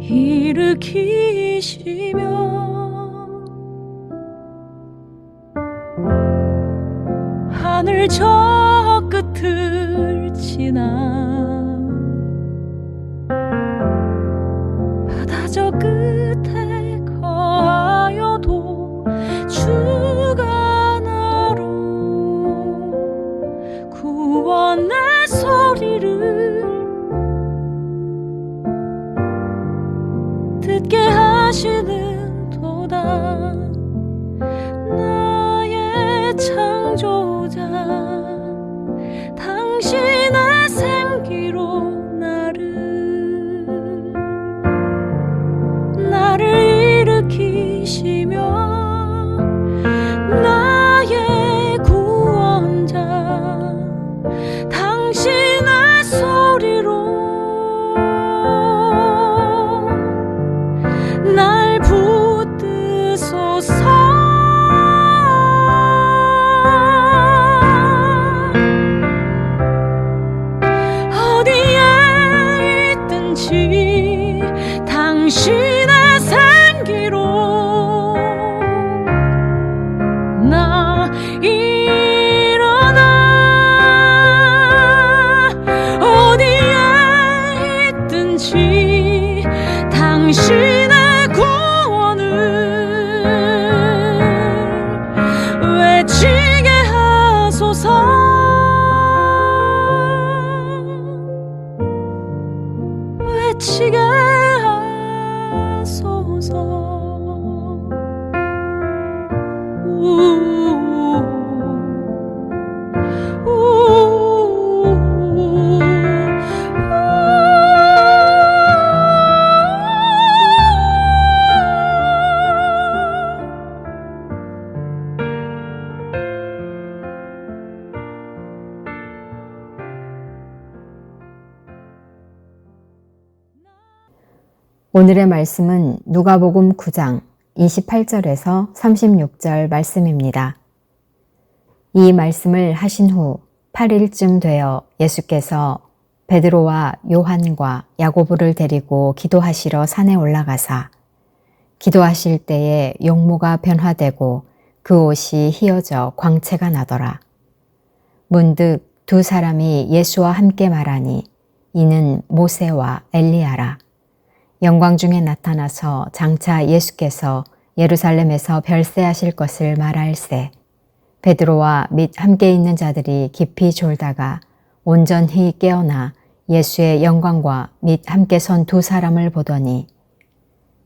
일으키시며 하늘 저 끝을 지나 일으키시며 당신 오늘의 말씀은 누가복음 9장 28절에서 36절 말씀입니다. 이 말씀을 하신 후 8일쯤 되어 예수께서 베드로와 요한과 야고보를 데리고 기도하시러 산에 올라가사 기도하실 때에 용모가 변화되고 그 옷이 휘어져 광채가 나더라. 문득 두 사람이 예수와 함께 말하니 이는 모세와 엘리야라. 영광 중에 나타나서 장차 예수께서 예루살렘에서 별세하실 것을 말할세. 베드로와 및 함께 있는 자들이 깊이 졸다가 온전히 깨어나 예수의 영광과 및 함께 선 두 사람을 보더니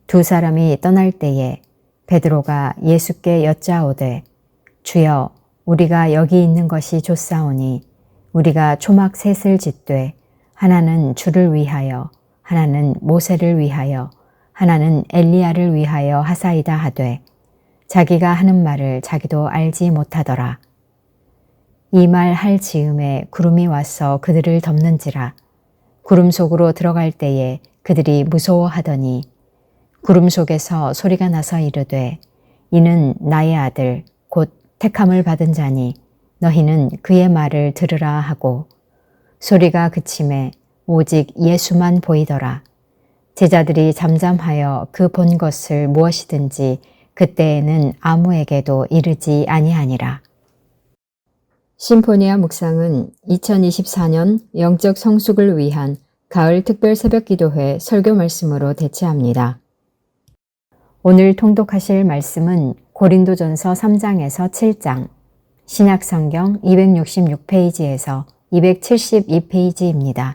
두 사람이 떠날 때에 베드로가 예수께 여짜오되 주여 우리가 여기 있는 것이 좋사오니 우리가 초막 셋을 짓되 하나는 주를 위하여 하나는 모세를 위하여 하나는 엘리야를 위하여 하사이다 하되 자기가 하는 말을 자기도 알지 못하더라. 이 말 할 즈음에 구름이 와서 그들을 덮는지라 구름 속으로 들어갈 때에 그들이 무서워하더니 구름 속에서 소리가 나서 이르되 이는 나의 아들 곧 택함을 받은 자니 너희는 그의 말을 들으라 하고 소리가 그침에 오직 예수만 보이더라. 제자들이 잠잠하여 그 본 것을 무엇이든지 그때에는 아무에게도 이르지 아니하니라. 심포니아 묵상은 2024년 영적 성숙을 위한 가을 특별 새벽 기도회 설교 말씀으로 대체합니다. 오늘 통독하실 말씀은 고린도전서 3장에서 7장, 신약성경 266페이지에서 272페이지입니다.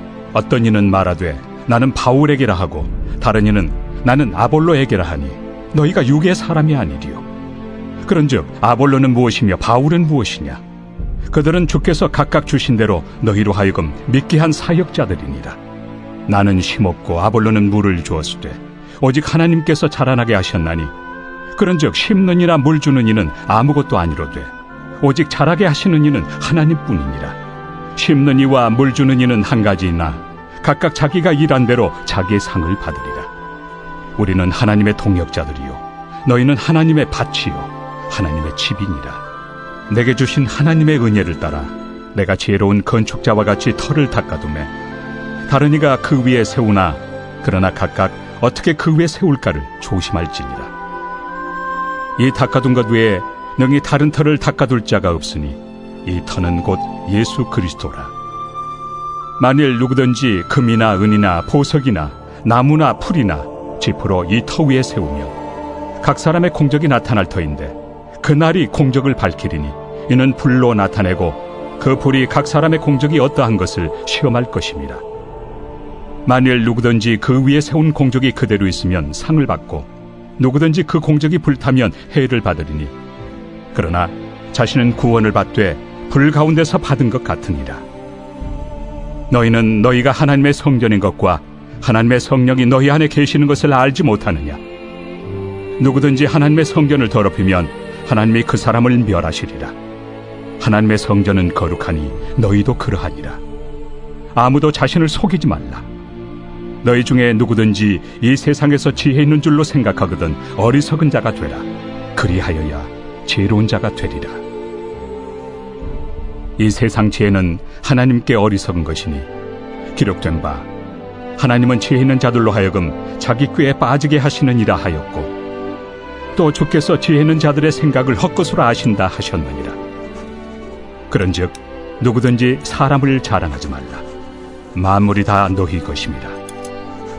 어떤 이는 말하되 나는 바울에게라 하고 다른 이는 나는 아볼로에게라 하니 너희가 육의 사람이 아니리요. 그런즉 아볼로는 무엇이며 바울은 무엇이냐? 그들은 주께서 각각 주신 대로 너희로 하여금 믿게 한 사역자들이니라. 나는 심었고 아볼로는 물을 주었으되 오직 하나님께서 자라나게 하셨나니 그런즉 심는 이나 물 주는 이는 아무것도 아니로되 오직 자라게 하시는 이는 하나님뿐이니라 심는 이와 물 주는 이는 한 가지이나 각각 자기가 일한 대로 자기의 상을 받으리라. 우리는 하나님의 동역자들이요. 너희는 하나님의 밭이요. 하나님의 집이니라. 내게 주신 하나님의 은혜를 따라 내가 지혜로운 건축자와 같이 터를 닦아두매 다른 이가 그 위에 세우나 그러나 각각 어떻게 그 위에 세울까를 조심할지니라. 이 닦아둔 것 외에 능히 다른 터를 닦아둘 자가 없으니 이 터는 곧 예수 그리스도라 만일 누구든지 금이나 은이나 보석이나 나무나 풀이나 지프로 이 터 위에 세우면 각 사람의 공적이 나타날 터인데 그날이 공적을 밝히리니 이는 불로 나타내고 그 불이 각 사람의 공적이 어떠한 것을 시험할 것입니다. 만일 누구든지 그 위에 세운 공적이 그대로 있으면 상을 받고 누구든지 그 공적이 불타면 해를 받으리니 그러나 자신은 구원을 받되 불 가운데서 받은 것 같으니라. 너희는 너희가 하나님의 성전인 것과 하나님의 성령이 너희 안에 계시는 것을 알지 못하느냐? 누구든지 하나님의 성전을 더럽히면 하나님이 그 사람을 멸하시리라. 하나님의 성전은 거룩하니 너희도 그러하니라. 아무도 자신을 속이지 말라. 너희 중에 누구든지 이 세상에서 지혜 있는 줄로 생각하거든 어리석은 자가 되라. 그리하여야 지혜로운 자가 되리라. 이 세상 지혜는 하나님께 어리석은 것이니 기록된 바 하나님은 지혜 있는 자들로 하여금 자기 꾀에 빠지게 하시느니라 하였고 또 주께서 지혜 있는 자들의 생각을 헛것으로 아신다 하셨느니라. 그런즉 누구든지 사람을 자랑하지 말라. 만물이 다 너희 것입니다.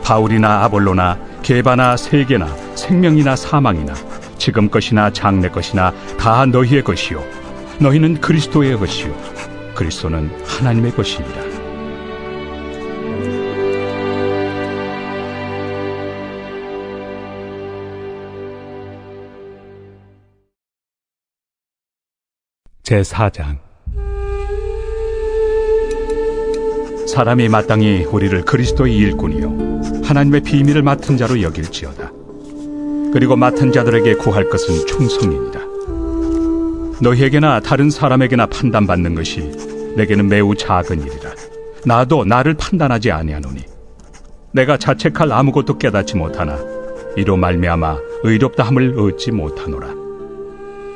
바울이나 아볼로나 개바나 세계나 생명이나 사망이나 지금 것이나 장래 것이나 다 너희의 것이요 너희는 그리스도의 것이요 그리스도는 하나님의 것이니라. 제 4장 사람이 마땅히 우리를 그리스도의 일꾼이요 하나님의 비밀을 맡은 자로 여길지어다. 그리고 맡은 자들에게 구할 것은 충성입니다. 너희에게나 다른 사람에게나 판단받는 것이 내게는 매우 작은 일이라. 나도 나를 판단하지 아니하노니 내가 자책할 아무것도 깨닫지 못하나 이로 말미암아 의롭다함을 얻지 못하노라.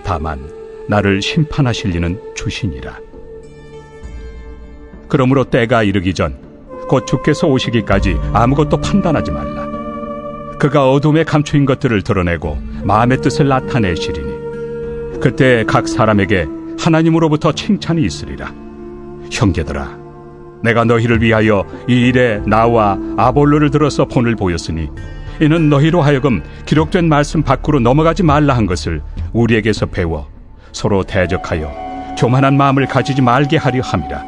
다만 나를 심판하실 이는 주시니라. 그러므로 때가 이르기 전 곧 주께서 오시기까지 아무것도 판단하지 말라. 그가 어둠에 감추인 것들을 드러내고 마음의 뜻을 나타내시리니 그때 각 사람에게 하나님으로부터 칭찬이 있으리라. 형제들아, 내가 너희를 위하여 이 일에 나와 아볼로를 들어서 본을 보였으니 이는 너희로 하여금 기록된 말씀 밖으로 넘어가지 말라 한 것을 우리에게서 배워 서로 대적하여 교만한 마음을 가지지 말게 하려 함이라.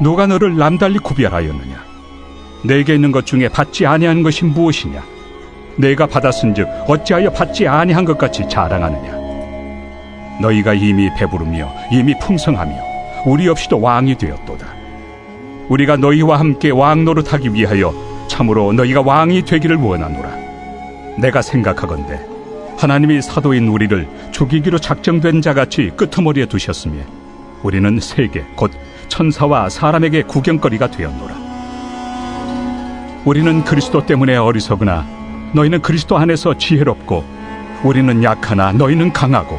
누가 너를 남달리 구별하였느냐? 내게 있는 것 중에 받지 아니한 것이 무엇이냐? 내가 받았은즉 어찌하여 받지 아니한 것 같이 자랑하느냐? 너희가 이미 배부르며 이미 풍성하며 우리 없이도 왕이 되었도다. 우리가 너희와 함께 왕 노릇하기 위하여 참으로 너희가 왕이 되기를 원하노라. 내가 생각하건대 하나님이 사도인 우리를 죽이기로 작정된 자같이 끄트머리에 두셨으며 우리는 세계 곧 천사와 사람에게 구경거리가 되었노라. 우리는 그리스도 때문에 어리석으나 너희는 그리스도 안에서 지혜롭고 우리는 약하나 너희는 강하고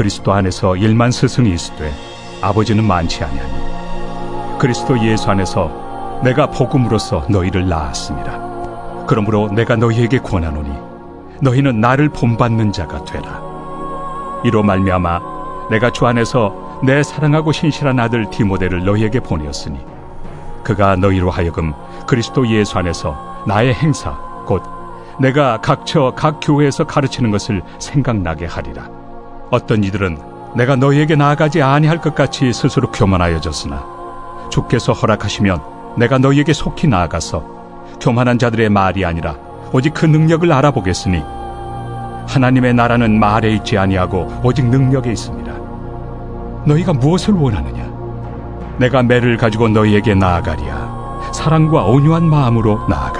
그리스도 안에서 일만 스승이 있으되 아버지는 많지 아니하니 그리스도 예수 안에서 내가 복음으로써 너희를 낳았습니다. 그러므로 내가 너희에게 권하노니 너희는 나를 본받는 자가 되라. 이로 말미암아 내가 주 안에서 내 사랑하고 신실한 아들 디모데를 너희에게 보내었으니 그가 너희로 하여금 그리스도 예수 안에서 나의 행사 곧 내가 각처 각 교회에서 가르치는 것을 생각나게 하리라. 어떤 이들은 내가 너희에게 나아가지 아니할 것 같이 스스로 교만하여졌으나 주께서 허락하시면 내가 너희에게 속히 나아가서 교만한 자들의 말이 아니라 오직 그 능력을 알아보겠으니 하나님의 나라는 말에 있지 아니하고 오직 능력에 있습니다. 너희가 무엇을 원하느냐? 내가 매를 가지고 너희에게 나아가리야. 사랑과 온유한 마음으로 나아가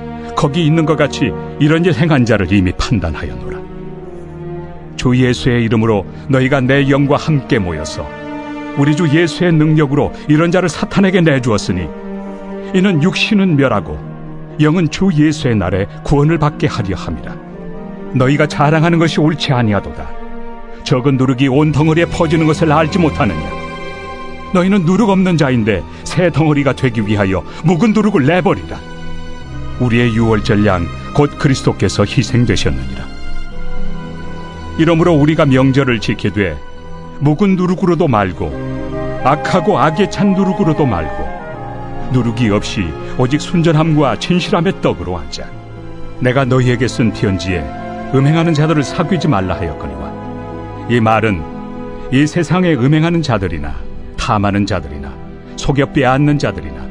거기 있는 것 같이 이런 일 행한 자를 이미 판단하였노라. 주 예수의 이름으로 너희가 내 영과 함께 모여서 우리 주 예수의 능력으로 이런 자를 사탄에게 내주었으니 이는 육신은 멸하고 영은 주 예수의 날에 구원을 받게 하려 함이라. 너희가 자랑하는 것이 옳지 아니하도다. 적은 누룩이 온 덩어리에 퍼지는 것을 알지 못하느냐? 너희는 누룩 없는 자인데 새 덩어리가 되기 위하여 묵은 누룩을 내버리라 우리의 유월절 양 곧 그리스도께서 희생되셨느니라. 이러므로 우리가 명절을 지키되 묵은 누룩으로도 말고 악하고 악에 찬 누룩으로도 말고 누룩이 없이 오직 순전함과 진실함의 떡으로 하자. 내가 너희에게 쓴 편지에 음행하는 자들을 사귀지 말라 하였거니와 이 말은 이 세상에 음행하는 자들이나 탐하는 자들이나 속여 빼앗는 자들이나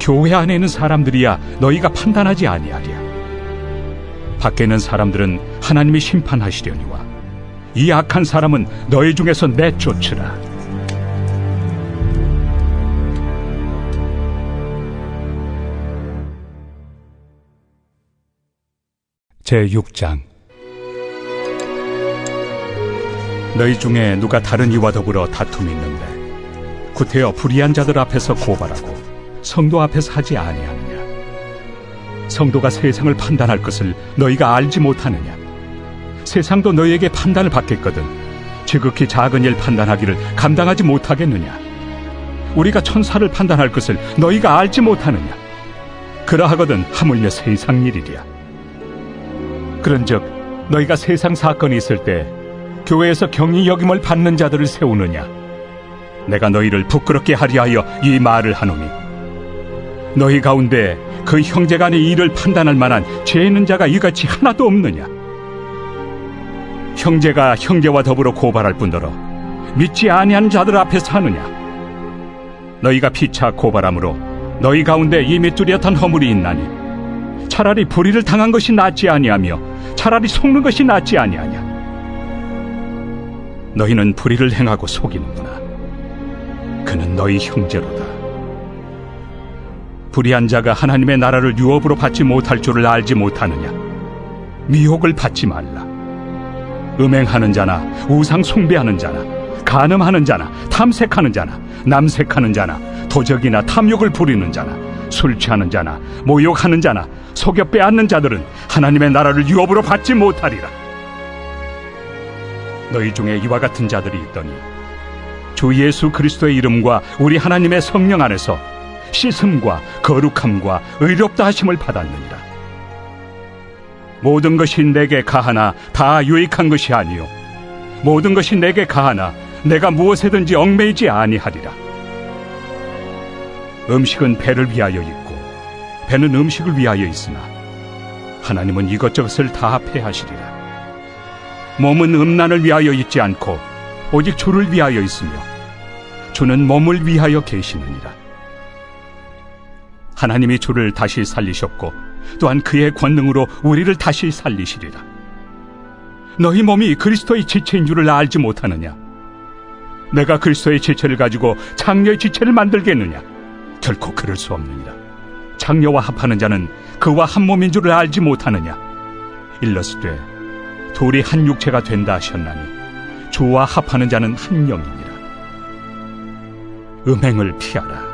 교회 안에 있는 사람들이야 너희가 판단하지 아니하랴. 밖에 있는 사람들은 하나님이 심판하시려니와 이 악한 사람은 너희 중에서 내쫓으라. 제 6장 너희 중에 누가 다른 이와 더불어 다툼이 있는데 구태여 불의한 자들 앞에서 고발하고 성도 앞에서 하지 아니하느냐? 성도가 세상을 판단할 것을 너희가 알지 못하느냐? 세상도 너희에게 판단을 받겠거든 지극히 작은 일 판단하기를 감당하지 못하겠느냐? 우리가 천사를 판단할 것을 너희가 알지 못하느냐? 그러하거든 하물며 세상 일이랴. 그런즉 너희가 세상 사건이 있을 때 교회에서 경이 여김을 받는 자들을 세우느냐? 내가 너희를 부끄럽게 하리 하여 이 말을 하노니 너희 가운데 그 형제 간의 일을 판단할 만한 죄 있는 자가 이같이 하나도 없느냐? 형제가 형제와 더불어 고발할 뿐더러 믿지 아니하는 자들 앞에서 하느냐? 너희가 피차 고발함으로 너희 가운데 이미 뚜렷한 허물이 있나니 차라리 불의를 당한 것이 낫지 아니하며 차라리 속는 것이 낫지 아니하냐? 너희는 불의를 행하고 속이는구나. 그는 너희 형제로다 불의한 자가 하나님의 나라를 유업으로 받지 못할 줄을 알지 못하느냐? 미혹을 받지 말라. 음행하는 자나 우상 숭배하는 자나 간음하는 자나 탐색하는 자나 남색하는 자나 도적이나 탐욕을 부리는 자나 술 취하는 자나 모욕하는 자나 속여 빼앗는 자들은 하나님의 나라를 유업으로 받지 못하리라. 너희 중에 이와 같은 자들이 있더니 주 예수 그리스도의 이름과 우리 하나님의 성령 안에서 씻음과 거룩함과 의롭다 하심을 받았느니라 모든 것이 내게 가하나 다 유익한 것이 아니요 모든 것이 내게 가하나 내가 무엇에든지 얽매이지 아니하리라. 음식은 배를 위하여 있고 배는 음식을 위하여 있으나 하나님은 이것저것을 다 패하시리라. 몸은 음란을 위하여 있지 않고 오직 주를 위하여 있으며 주는 몸을 위하여 계시느니라. 하나님이 주를 다시 살리셨고 또한 그의 권능으로 우리를 다시 살리시리라. 너희 몸이 그리스도의 지체인 줄을 알지 못하느냐? 내가 그리스도의 지체를 가지고 장녀의 지체를 만들겠느냐? 결코 그럴 수 없느니라. 장녀와 합하는 자는 그와 한 몸인 줄을 알지 못하느냐? 일러스되 둘이 한 육체가 된다 하셨나니 주와 합하는 자는 한 영이니라. 음행을 피하라.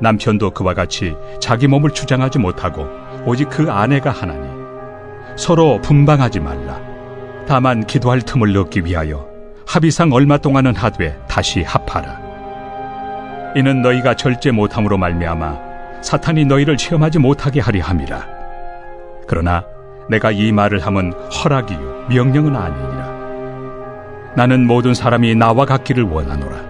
남편도 그와 같이 자기 몸을 주장하지 못하고 오직 그 아내가 하나니 서로 분방하지 말라 다만 기도할 틈을 넣기 위하여 합의상 얼마 동안은 하되 다시 합하라. 이는 너희가 절제 못함으로 말미암아 사탄이 너희를 시험하지 못하게 하리 함이라. 그러나 내가 이 말을 함은 허락이요 명령은 아니니라. 나는 모든 사람이 나와 같기를 원하노라.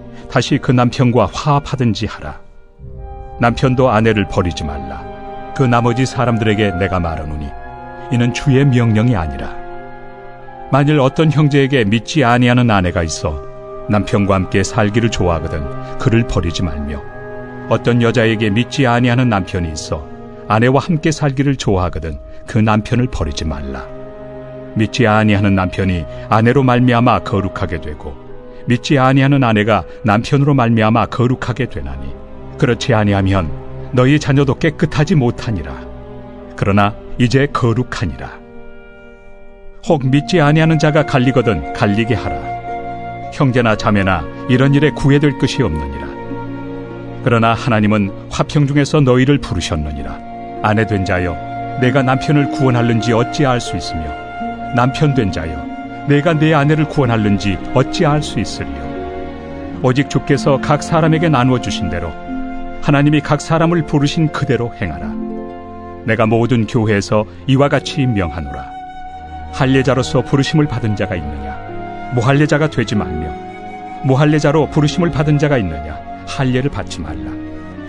다시 그 남편과 화합하든지 하라. 남편도 아내를 버리지 말라. 그 나머지 사람들에게 내가 말하노니 이는 주의 명령이 아니라 만일 어떤 형제에게 믿지 아니하는 아내가 있어 남편과 함께 살기를 좋아하거든 그를 버리지 말며 어떤 여자에게 믿지 아니하는 남편이 있어 아내와 함께 살기를 좋아하거든 그 남편을 버리지 말라 믿지 아니하는 남편이 아내로 말미암아 거룩하게 되고 믿지 아니하는 아내가 남편으로 말미암아 거룩하게 되나니 그렇지 아니하면 너희 자녀도 깨끗하지 못하니라 그러나 이제 거룩하니라 혹 믿지 아니하는 자가 갈리거든 갈리게 하라. 형제나 자매나 이런 일에 구애될 것이 없느니라. 그러나 하나님은 화평 중에서 너희를 부르셨느니라. 아내 된 자여, 내가 남편을 구원할는지 어찌 알 수 있으며, 남편 된 자여, 내가 내 아내를 구원할는지 어찌 알 수 있으리요. 오직 주께서 각 사람에게 나누어 주신 대로 하나님이 각 사람을 부르신 그대로 행하라. 내가 모든 교회에서 이와 같이 명하노라. 할례자로서 부르심을 받은 자가 있느냐? 무할례자가 되지 말며 무할례자로 부르심을 받은 자가 있느냐? 할례를 받지 말라.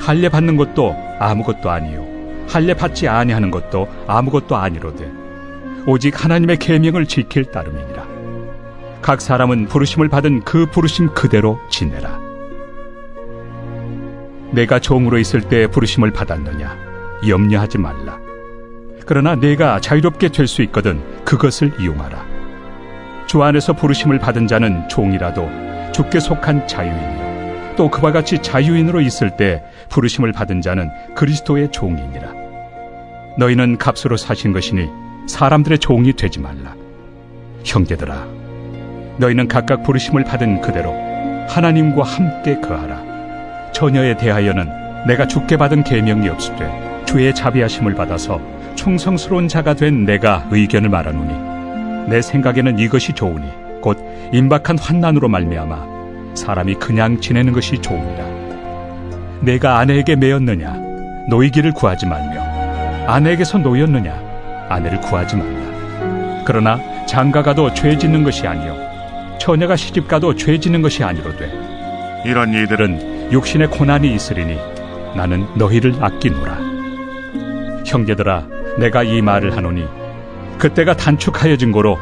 할례 받는 것도 아무것도 아니요 할례 받지 아니하는 것도 아무것도 아니로되 오직 하나님의 계명을 지킬 따름이니라. 각 사람은 부르심을 받은 그 부르심 그대로 지내라. 내가 종으로 있을 때 부르심을 받았느냐? 염려하지 말라. 그러나 내가 자유롭게 될 수 있거든 그것을 이용하라. 주 안에서 부르심을 받은 자는 종이라도 주께 속한 자유인이요. 또 그와 같이 자유인으로 있을 때 부르심을 받은 자는 그리스도의 종이니라. 너희는 값으로 사신 것이니 사람들의 종이 되지 말라. 형제들아, 너희는 각각 부르심을 받은 그대로 하나님과 함께 거하라. 처녀에 대하여는 내가 주께 받은 계명이 없으되 주의 자비하심을 받아서 충성스러운 자가 된 내가 의견을 말하노니 내 생각에는 이것이 좋으니 곧 임박한 환난으로 말미암아 사람이 그냥 지내는 것이 좋으니라. 내가 아내에게 매였느냐 노이기를 구하지 말며 아내에게서 노였느냐 아내를 구하지 말라. 그러나 장가가도 죄 짓는 것이 아니요 처녀가 시집가도 죄 짓는 것이 아니로되 이런 이들은 육신의 고난이 있으리니 나는 너희를 아끼노라. 형제들아 내가 이 말을 하노니 그때가 단축하여 진 고로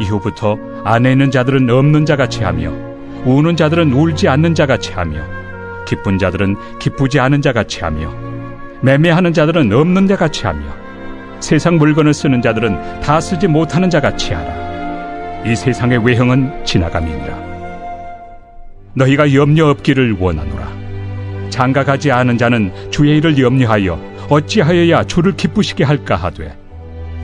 이후부터 안에 있는 자들은 없는 자 같이 하며 우는 자들은 울지 않는 자 같이 하며 기쁜 자들은 기쁘지 않은 자 같이 하며 매매하는 자들은 없는 자 같이 하며 세상 물건을 쓰는 자들은 다 쓰지 못하는 자 같이 하라. 이 세상의 외형은 지나감이니라. 너희가 염려 없기를 원하노라. 장가 가지 않은 자는 주의 일을 염려하여 어찌하여야 주를 기쁘시게 할까 하되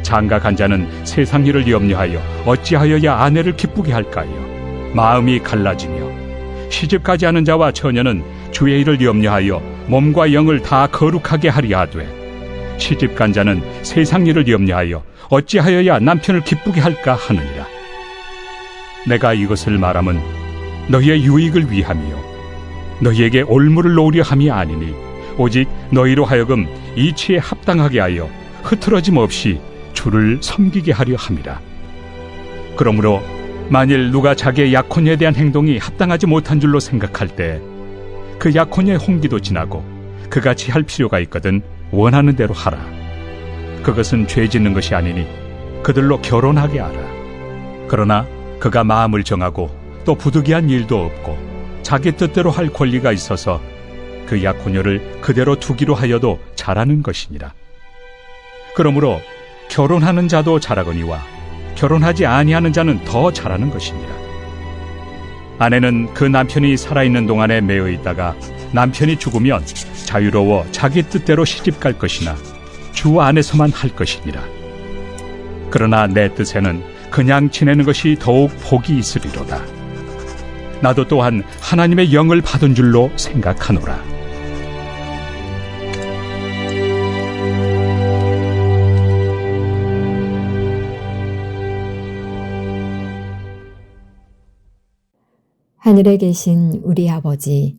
장가 간 자는 세상 일을 염려하여 어찌하여야 아내를 기쁘게 할까요? 마음이 갈라지며 시집 가지 않은 자와 처녀는 주의 일을 염려하여 몸과 영을 다 거룩하게 하리라 하되 시집간 자는 세상 일을 염려하여 어찌하여야 남편을 기쁘게 할까 하느니라. 내가 이것을 말함은 너희의 유익을 위함이요 너희에게 올무를 놓으려 함이 아니니 오직 너희로 하여금 이치에 합당하게 하여 흐트러짐 없이 주를 섬기게 하려 함이라. 그러므로 만일 누가 자기의 약혼에 대한 행동이 합당하지 못한 줄로 생각할 때 그 약혼의 홍기도 지나고 그같이 할 필요가 있거든 원하는 대로 하라. 그것은 죄 짓는 것이 아니니 그들로 결혼하게 하라. 그러나 그가 마음을 정하고 또 부득이한 일도 없고 자기 뜻대로 할 권리가 있어서 그 약혼녀를 그대로 두기로 하여도 잘하는 것이니라. 그러므로 결혼하는 자도 잘하거니와 결혼하지 아니하는 자는 더 잘하는 것이니라. 아내는 그 남편이 살아있는 동안에 매여 있다가 남편이 죽으면 자유로워 자기 뜻대로 시집 갈 것이나 주 안에서만 할 것이니라. 그러나 내 뜻에는 그냥 지내는 것이 더욱 복이 있으리로다. 나도 또한 하나님의 영을 받은 줄로 생각하노라. 하늘에 계신 우리 아버지,